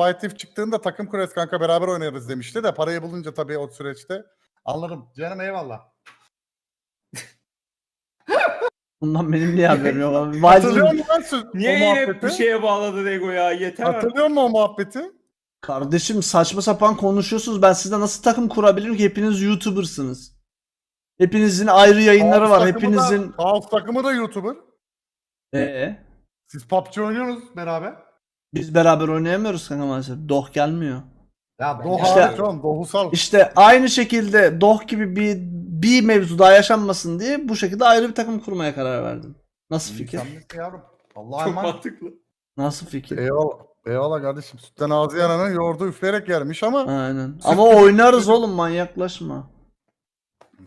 Fightif çıktığında takım kurarız kanka beraber oynarız demişti de parayı bulunca tabii o süreçte. Anladım. Canım eyvallah. Bundan benim niye haberim yok abi. Hatırlıyor musun lan sü- Niye o yine muhabbeti? bir şeye bağladın Ego ya? Yeter artık. Hatırlıyor musun o muhabbeti? kardeşim saçma sapan konuşuyorsunuz. Ben sizde nasıl takım kurabilirim ki? Hepiniz YouTuber'sınız. Hepinizin ayrı yayınları Kaos var. takımı Hepinizin... Da, Kaos takımı da YouTuber. Ee, Siz PUBG oynuyorsunuz beraber. Biz beraber oynayamıyoruz kanka maalesef. Doh gelmiyor. Ya Doğa İşte- oğlum, Doğusal. İşte aynı şekilde Doh gibi bir bir mevzu daha yaşanmasın diye bu şekilde ayrı bir takım kurmaya karar verdim. Nasıl fikir? Misin yavrum? Allah'a Çok emanet. mantıklı. Nasıl fikir? Eyvallah. Eyvallah kardeşim. Sütten ağzı yananın yoğurdu üfleyerek yermiş ama Aynen. Ama oynarız oğlum manyaklaşma.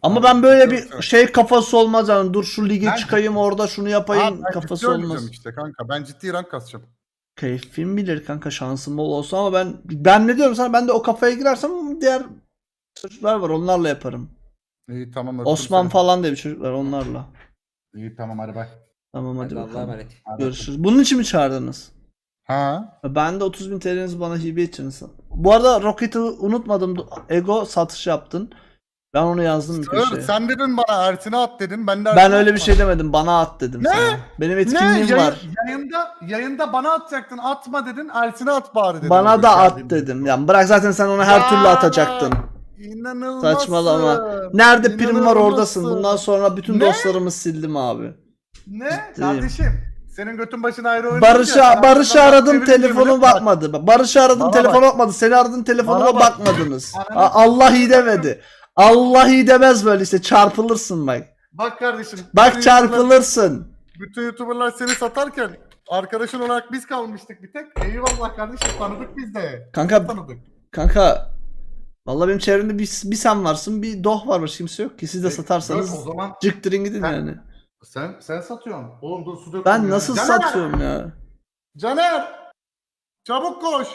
Ama ben böyle bir şey kafası olmaz yani dur şu lige Ben- çıkayım orada şunu yapayım Abi ben kafası oynayacağım olmaz. işte kanka. Ben ciddi rank kasacağım. Keyfim bilir kanka şansım bol olsa ama ben ben ne diyorum sana ben de o kafaya girersem diğer çocuklar var onlarla yaparım. İyi tamam. öptüm Osman seni. falan diye bir çocuk var onlarla. İyi tamam hadi bak. Tamam hadi Hadi Allah'a bakalım. emanet. Hadi. Görüşürüz. Bunun için mi çağırdınız? Ha? Ben de 30 bin TL'nizi bana hibe edeceksiniz. Bu arada Rocket'i unutmadım. Ego satış yaptın. Ben onu yazdım bir köşeye. sen dedin bana Ersin'e at dedin. Ben de Ben öyle bir atmadım. şey demedim. Bana at dedim Ne? sana. Benim Ne? etkinliğim Yayın- var. Yayında, yayında bana atacaktın. Atma dedin. Ersin'e at bari dedin. Bana da at dedim. Yani bırak zaten sen onu her Ya, türlü atacaktın. İnanılmazsın. Saçmalama. Nerede prim var İnanılmazsın. oradasın. Bundan sonra bütün Ne? dostlarımı sildim abi. Ne? Ciddiyim. Kardeşim. Senin götün başına ayrı oynayınca. Barış'a adamlar aradım telefonu bakmadı. Barış'ı aradım Bana telefonu bak. bakmadı. Seni aradım telefonuma Bana bak. bakmadınız. Ananı A- Allah iyi demedi. Allah iyi demez böyle işte çarpılırsın bak. Bak kardeşim. Bak bütün çarpılırsın. Bütün YouTuber'lar seni satarken arkadaşın olarak biz kalmıştık bir tek. Eyvallah kardeşim tanıdık biz de. Kanka Tanıdık. kanka Vallahi benim çevremde bir, bir sen varsın bir doh var başka kimse yok ki siz de E, satarsanız o zaman cıktırın gidin Ben- yani. sen sen satıyorsun. Oğlum dur su Ben ya. nasıl Caner! satıyorum ya? Caner! Çabuk koş.